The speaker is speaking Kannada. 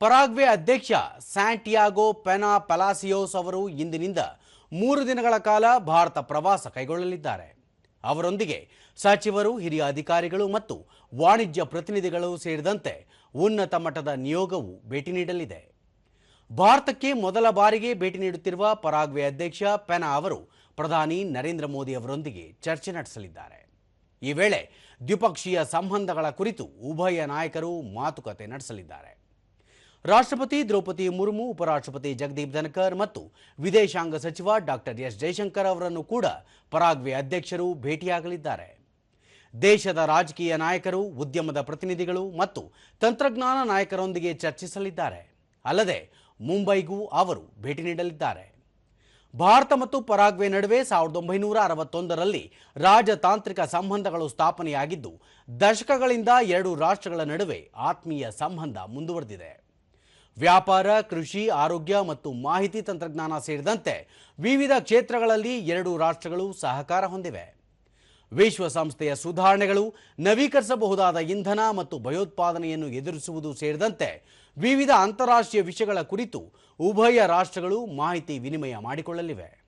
ಪರಾಗ್ವೆ ಅಧ್ಯಕ್ಷ ಸ್ಯಾಂಟಿಯಾಗೋ ಪೆನಾ ಪೆಲಾಸಿಯೋಸ್ ಅವರು ಇಂದಿನಿಂದ ಮೂರು ದಿನಗಳ ಕಾಲ ಭಾರತ ಪ್ರವಾಸ ಕೈಗೊಳ್ಳಲಿದ್ದಾರೆ. ಅವರೊಂದಿಗೆ ಸಚಿವರು, ಹಿರಿಯ ಅಧಿಕಾರಿಗಳು ಮತ್ತು ವಾಣಿಜ್ಯ ಪ್ರತಿನಿಧಿಗಳು ಸೇರಿದಂತೆ ಉನ್ನತ ಮಟ್ಟದ ನಿಯೋಗವು ಭೇಟಿ ನೀಡಲಿದೆ. ಭಾರತಕ್ಕೆ ಮೊದಲ ಬಾರಿಗೆ ಭೇಟಿ ನೀಡುತ್ತಿರುವ ಪರಾಗ್ವೆ ಅಧ್ಯಕ್ಷ ಪೆನಾ ಅವರು ಪ್ರಧಾನಿ ನರೇಂದ್ರ ಮೋದಿ ಅವರೊಂದಿಗೆ ಚರ್ಚೆ ನಡೆಸಲಿದ್ದಾರೆ. ಈ ವೇಳೆ ದ್ವಿಪಕ್ಷೀಯ ಸಂಬಂಧಗಳ ಕುರಿತು ಉಭಯ ನಾಯಕರು ಮಾತುಕತೆ ನಡೆಸಲಿದ್ದಾರೆ. ರಾಷ್ಟ್ರಪತಿ ದ್ರೌಪದಿ ಮುರ್ಮು, ಉಪರಾಷ್ಟ್ರಪತಿ ಜಗದೀಪ್ ಧನ್ಕರ್ ಮತ್ತು ವಿದೇಶಾಂಗ ಸಚಿವ ಡಾಕ್ಟರ್ ಎಸ್ ಜಯಶಂಕರ್ ಅವರನ್ನು ಕೂಡ ಪರಾಗ್ವೆ ಅಧ್ಯಕ್ಷರು ಭೇಟಿಯಾಗಲಿದ್ದಾರೆ. ದೇಶದ ರಾಜಕೀಯ ನಾಯಕರು, ಉದ್ಯಮದ ಪ್ರತಿನಿಧಿಗಳು ಮತ್ತು ತಂತ್ರಜ್ಞಾನ ನಾಯಕರೊಂದಿಗೆ ಚರ್ಚಿಸಲಿದ್ದಾರೆ. ಅಲ್ಲದೆ ಮುಂಬೈಗೂ ಅವರು ಭೇಟಿ ನೀಡಲಿದ್ದಾರೆ. ಭಾರತ ಮತ್ತು ಪರಾಗ್ವೆ ನಡುವೆ ಸಾವಿರದ ಒಂಬೈನೂರ ಅರವತ್ತೊಂದರಲ್ಲಿ ರಾಜತಾಂತ್ರಿಕ ಸಂಬಂಧಗಳು ಸ್ಥಾಪನೆಯಾಗಿದ್ದು, ದಶಕಗಳಿಂದ ಎರಡು ರಾಷ್ಟ್ರಗಳ ನಡುವೆ ಆತ್ಮೀಯ ಸಂಬಂಧ ಮುಂದುವರೆದಿದೆ. ವ್ಯಾಪಾರ, ಕೃಷಿ, ಆರೋಗ್ಯ ಮತ್ತು ಮಾಹಿತಿ ತಂತ್ರಜ್ಞಾನ ಸೇರಿದಂತೆ ವಿವಿಧ ಕ್ಷೇತ್ರಗಳಲ್ಲಿ ಎರಡು ರಾಷ್ಟ್ರಗಳು ಸಹಕಾರ ಹೊಂದಿವೆ. ವಿಶ್ವಸಂಸ್ಥೆಯ ಸುಧಾರಣೆಗಳು, ನವೀಕರಿಸಬಹುದಾದ ಇಂಧನ ಮತ್ತು ಭಯೋತ್ಪಾದನೆಯನ್ನು ಎದುರಿಸುವುದು ಸೇರಿದಂತೆ ವಿವಿಧ ಅಂತಾರಾಷ್ಟ್ರೀಯ ವಿಷಯಗಳ ಕುರಿತು ಉಭಯ ರಾಷ್ಟ್ರಗಳು ಮಾಹಿತಿ ವಿನಿಮಯ ಮಾಡಿಕೊಳ್ಳಲಿವೆ.